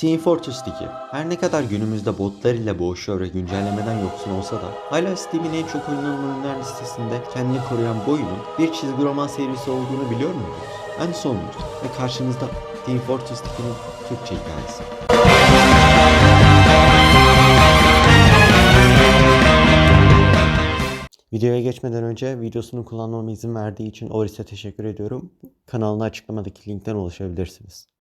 Team Fortress 2 her ne kadar günümüzde botlar ile boğuşuyor ve güncellemeden yoksun olsa da hala Steam'in en çok oynanan oyunlar listesinde kendini koruyan bu oyunun bir çizgi roman serisi olduğunu biliyor muydunuz? Ben Solmut ve karşınızda Team Fortress 2'nin Türkçe hikayesi. Videoya geçmeden önce videosunu kullanmama izin verdiği için Oris'e teşekkür ediyorum. Kanalına açıklamadaki linkten ulaşabilirsiniz.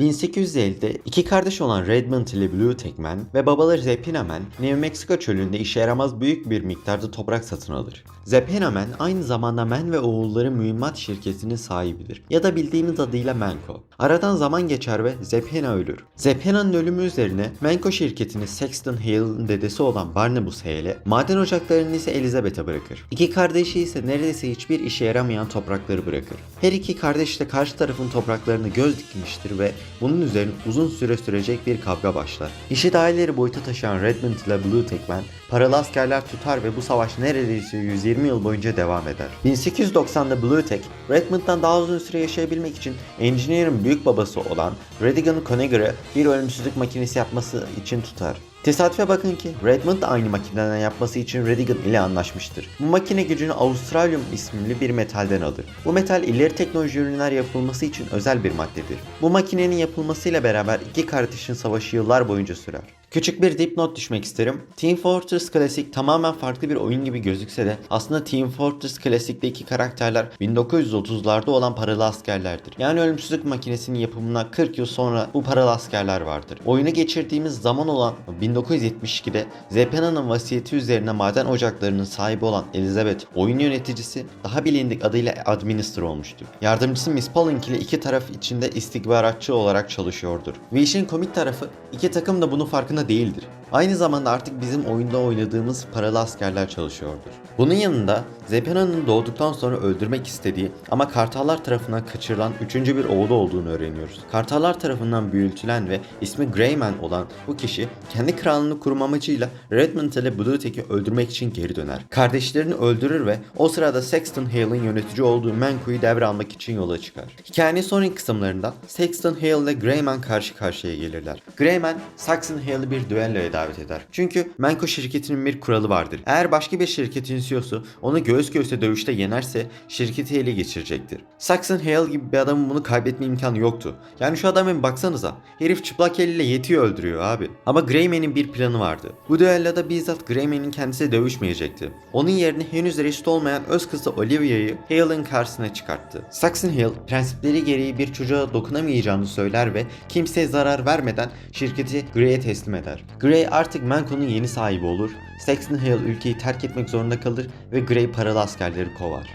1850'de iki kardeş olan Redmond ile Blue Tekman ve babaları Zepinaman, New Mexico çölünde işe yaramaz büyük bir miktarda toprak satın alır. Zepinaman aynı zamanda Man ve oğulları mühimmat şirketinin sahibidir ya da bildiğimiz adıyla Menko. Aradan zaman geçer ve Zepina ölür. Zepina'nın ölümü üzerine Menko şirketini Sexton Hale'ın dedesi olan Barnabas Hale, maden ocaklarını ise Elizabeth'e bırakır. İki kardeşi ise neredeyse hiçbir işe yaramayan toprakları bırakır. Her iki kardeş de karşı tarafın topraklarını göz dikmiştir ve bunun üzerine uzun süre sürecek bir kavga başlar. İşi daha ileri boyuta taşıyan Redmond ile Blue Tekman paralı askerler tutar ve bu savaş neredeyse 120 yıl boyunca devam eder. 1890'da Blue Tech, Redmond'dan daha uzun süre yaşayabilmek için Engineer'ın büyük babası olan Redigan Conager'ı bir ölümsüzlük makinesi yapması için tutar. Tesadüfe bakın ki Redmond da aynı makineden yapması için Redigan ile anlaşmıştır. Bu makine gücünü Australium isimli bir metalden alır. Bu metal ileri teknoloji ürünler yapılması için özel bir maddedir. Bu makinenin yapılmasıyla beraber iki kardeşin savaşı yıllar boyunca sürer. Küçük bir dipnot düşmek isterim. Team Fortress Classic tamamen farklı bir oyun gibi gözükse de aslında Team Fortress Classic'teki karakterler 1930'larda olan paralı askerlerdir. Yani ölümsüzlük makinesinin yapımına 40 yıl sonra bu paralı askerler vardır. Oyunu geçirdiğimiz zaman olan 1972'de Zepena'nın vasiyeti üzerine maden ocaklarının sahibi olan Elizabeth oyun yöneticisi daha bilindik adıyla Administer olmuştur. Yardımcısı Miss Pauling ile iki taraf içinde istihbaratçı olarak çalışıyordur. Ve işin komik tarafı iki takım da bunun farkında değildir. Aynı zamanda artık bizim oyunda oynadığımız paralı askerler çalışıyordur. Bunun yanında Zepena'nın doğduktan sonra öldürmek istediği ama Kartallar tarafından kaçırılan üçüncü bir oğlu olduğunu öğreniyoruz. Kartallar tarafından büyütülen ve ismi Greyman olan bu kişi kendi krallığını kurma amacıyla Redmond ile Blue Tech'i öldürmek için geri döner. Kardeşlerini öldürür ve o sırada Sexton Hale'ın yönetici olduğu Menko'yu devralmak için yola çıkar. Hikayenin sonraki kısımlarında Sexton Hale ile Greyman karşı karşıya gelirler. Greyman, Saxon Hale'ı bir düelloya davet eder. Çünkü Menko şirketinin bir kuralı vardır. Eğer başka bir şirketin CEO'su onu göğüs göğüse dövüşte yenerse şirketi ele geçirecektir. Saxon Hale gibi bir adamın bunu kaybetme imkanı yoktu. Yani şu adama bir baksanıza. Herif çıplak eliyle yetiyor öldürüyor abi. Ama Greyman'in bir planı vardı. Bu düelloda bizzat Greyman'in kendisi dövüşmeyecekti. Onun yerine henüz reşit olmayan öz kızı Olivia'yı Hale'ın karşısına çıkarttı. Saxon Hale prensipleri gereği bir çocuğa dokunamayacağını söyler ve kimseye zarar vermeden şirketi Grey'e teslim eder. Grey artık Menko'nun yeni sahibi olur. Saxon Hale ülkeyi terk etmek zorunda kalır ve Grey paralı askerleri kovar.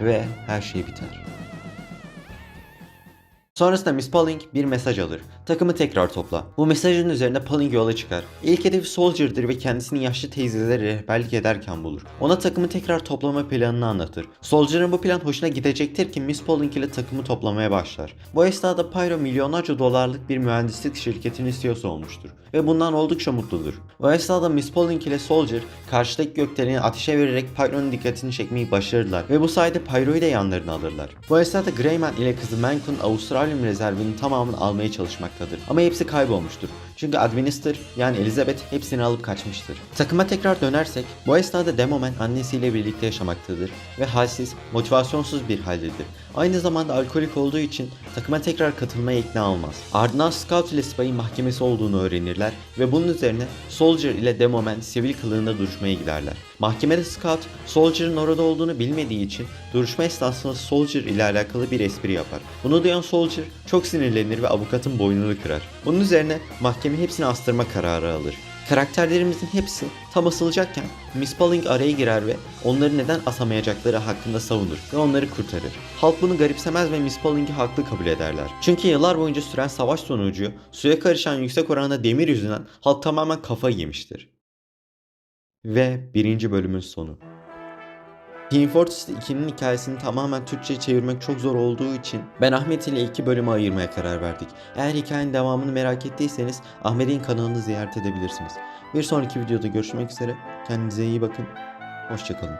Ve her şey biter. Sonrasında Miss Pauling bir mesaj alır. Takımı tekrar topla. Bu mesajın üzerine Pauling yola çıkar. İlk hedefi Soldier'dır ve kendisini yaşlı teyzelere rehberlik ederken bulur. Ona takımı tekrar toplama planını anlatır. Soldier'ın bu plan hoşuna gidecektir ki Miss Pauling ile takımı toplamaya başlar. Bu esnada Pyro milyonlarca dolarlık bir mühendislik şirketinin CEO'su olmuştur ve bundan oldukça mutludur. O esnada Miss Pauling ile Soldier karşıdaki gökdeleni ateşe vererek Pyro'nun dikkatini çekmeyi başarırlar ve bu sayede Pyro'yu da yanlarına alırlar. Bu esnada Greyman ile kızı Mankun Avustralyum rezervinin tamamını almaya çalışmaktadır. Ama hepsi kaybolmuştur. Çünkü Administer yani Elizabeth hepsini alıp kaçmıştır. Takıma tekrar dönersek bu esnada Demoman annesiyle birlikte yaşamaktadır ve halsiz, motivasyonsuz bir haldedir. Aynı zamanda alkolik olduğu için takıma tekrar katılmaya ikna olmaz. Ardından Scout ile Spy'in mahkemesi olduğunu öğrenirler ve bunun üzerine Soldier ile Demoman sivil kılığında duruşmaya giderler. Mahkemede Scout, Soldier'ın orada olduğunu bilmediği için duruşma esnasında Soldier ile alakalı bir espri yapar. Bunu duyan Soldier çok sinirlenir ve avukatın boynunu kırar. Bunun üzerine mahkeme hepsini astırma kararı alır. Karakterlerimizin hepsi tam asılacakken Miss Pauling araya girer ve onları neden asamayacakları hakkında savunur ve onları kurtarır. Halk bunu garipsemez ve Miss Pauling'i haklı kabul ederler. Çünkü yıllar boyunca süren savaş sonucu suya karışan yüksek oranda demir yüzünden halk tamamen kafayı yemiştir. Ve birinci bölümün sonu. Team Fortress 2'nin hikayesini tamamen Türkçe'ye çevirmek çok zor olduğu için ben Ahmet ile iki bölüme ayırmaya karar verdik. Eğer hikayenin devamını merak ettiyseniz Ahmet'in kanalını ziyaret edebilirsiniz. Bir sonraki videoda görüşmek üzere. Kendinize iyi bakın. Hoşçakalın.